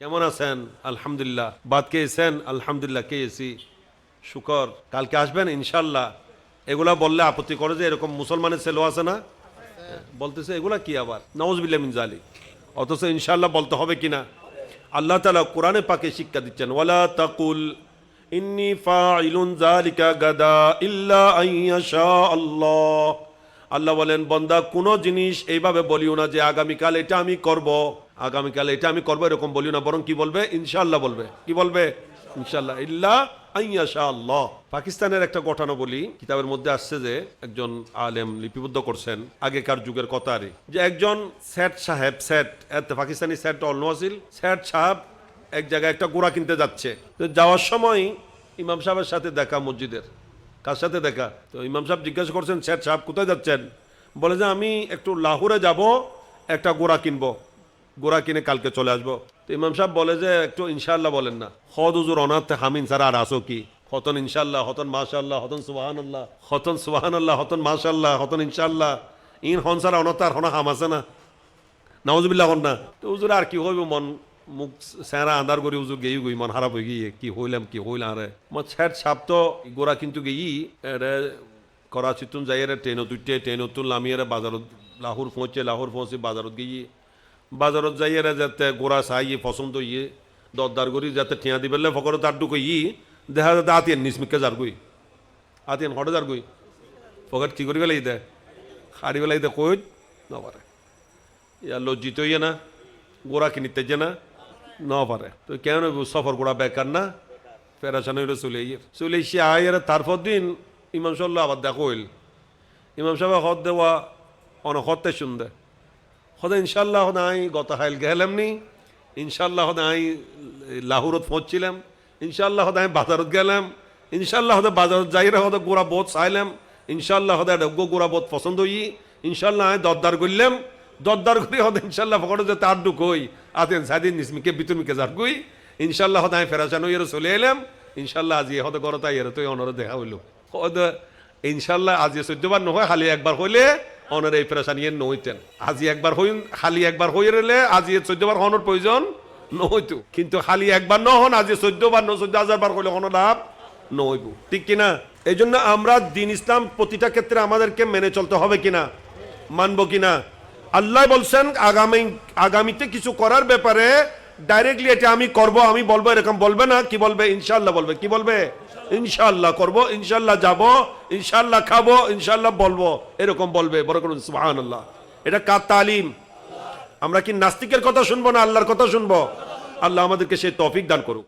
কেমন আছেন? আলহামদুলিল্লাহ। বাদ খেয়েছেন আলহামদুলিল্লাহ, কে খেয়েছি শুকর। কালকে আসবেন? ইনশাল্লাহ এগুলা বললে আপত্তি করে যে এরকম মুসলমানের ছেলে আছে না? বলতেছে, এগুলা কি আবার? নওয়াজবিল্লা মিন জালিক। অথচ ইনশাল্লাহ বলতে হবে কিনা আল্লাহ তালা কোরআনে পাকে শিক্ষা দিচ্ছেন, ওয়ালা তাকুল ইন্নি ফাইলুন জালিকা গাদা ইল্লা আইয়াশা আল্লাহ। আল্লাহ বলেন, বন্দা, কোনো জিনিস এইভাবে বলিও না যে আগামীকাল এটা আমি করব। আগামীকাল এটা আমি করব, এরকম বলিও না। বরং কি বলবে? ইনশাল্লাহ বলবে। কি বলবে? ইনশাল্লাহ ইল্লা আল্লাহ। পাকিস্তানের একটা ঘটনা বলি, কিতাবের মধ্যে আসছে যে একজন আলেম লিপিবদ্ধ করছেন আগেকার যুগের কথা আরে যে একজন স্যাট সাহেব, স্যাট পাকিস্তানি স্যাট অন্য আছিল স্যাট সাহেব এক জায়গায় একটা গোড়া কিনতে যাচ্ছে। যাওয়ার সময় ইমাম সাহেবের সাথে দেখা মসজিদের। কার সাথে দেখা? তো ইমাম সাহেব জিজ্ঞাসা করছেন, স্যার, সাহেব কোথায় যাচ্ছেন? বলে যে, আমি একটু লাহোরে যাব, একটা গোড়া কিনবো। গোড়া কিনে কালকে চলে আসব। তো ইমাম সাহেব বলে যে, একটু ইনশাল্লাহ বলেন না। হদ উজুর অনাথ হামিন স্যার আর আসো কি? হতন ইনশাল্লাহ হতন মাশাল্লাহ হতন সুবাহান আল্লাহ হতন সুবাহান আল্লাহ হতন মাশাল্লাহ হতন ইনশাল্লাহ ইন হন স্যার অনাথ আর হনা হাম আছে না? নাউজবিল্লাহ হন না? তো উজুর আর কি হইব মন? মুখ স্যারা আন্দার করি উজুর গেই গই মন হারাপ হয়ে গিয়ে কি হইলাম কি হইলাম আরে মো স্যার ছাপ তো গোড়া কিন্তু গেই এরে করাচি তুন যাই রে ট্রেনত উঠতে ট্রেনত তুন লামিয়ে বাজারত লাহোর পৌঁছে লাহোর পৌঁছে বাজারত গিয়ে বাজারত যাই রে যাতে গোড়া চাই পছন্দ ইয়ে দরদার করি যাতে ঠিয়া দিবেলে ফকরে তার ডুকো ই দেখা যাতে আতিয়ান নিসমিকে যার গই আতিয়ান হটে যার গই ফকট কি করি পেলাই দে? হারি পেলাই দে কই নপারে ইয়া লজ্জিত ইয়ে না। গোড়া কিনিতে যে না। ন পারে তো কেন সফর গোড়া বেকার না? পেরাশান হইলে চলে ইয়ে চলে এসে আয়ের তারপর দিন ইমাম সাল্লাহ আবার দেখো হইল। ইমাম সাহেব হদ দেওয়া অন হতে শুনদে। হদে ইনশাল্লাহ হদে আই গত হাইল গেলাম নি। ইনশাল্লাহ হদে আই লাহোরত পৌঁছছিলাম ইনশাল্লাহ আমি বাজারত গেলাম। ইনশাল্লাহ হদে বাজারত যাইরে হদে গোড়া বোধ চাইলাম। ইনশাল্লাহ হদে গোড়া বোধ পছন্দ হই। ইনশাল্লাহ আমি দরদার করলাম। দরদার করে হদে ইনশাল্লাহ ফকড়ে যে তার ডুক হই। আতেন সাদিন নিসমিকে বিতুমিকে যার গই ইনশাল্লাহ হদে আমি ফেরাসান হইয়ার চলে এলাম। ইনশাল্লাহ আজি হদে গরত আইয়ার তুই অনর দেখা হইল। ইনশাল্লাহ আজি চোদ্দবার নহয়, খালি একবার হইলে অনের এই পেরেশানি এর নহইতেন। আজি একবার হইন খালি একবার হয়ে রইলে আজি চোদ্দবার হনের প্রয়োজন নহইতো। কিন্তু খালি একবার নহন আজি চোদ্দবার ন চোদ্দ হাজার বার হইলে কোনো লাভ নহইব। ঠিক কিনা? এই জন্য আমরা দিন ইসলাম প্রতিটা ক্ষেত্রে আমাদেরকে মেনে চলতে হবে কিনা? মানবো কিনা? আল্লাহ বলছেন, আগামী, আগামীতে কিছু করার ব্যাপারে ডাইরেক্টলি এটা আমি করব, আমি বলব, এরকম বলবে না, কি বলবে? ইনশাল্লাহ বলবে। কি বলবে? ইনশাল্লাহ করব ইনশাল্লাহ যাব ইনশাল্লাহ খাব ইনশাল্লাহ বলব, এরকম বলবে, বড় করুন সুবাহান আল্লাহ এটা কার তালিম? আমরা কি নাস্তিকের কথা শুনব না আল্লাহর কথা শুনব? আল্লাহ আমাদেরকে সেই তফিক দান করুক।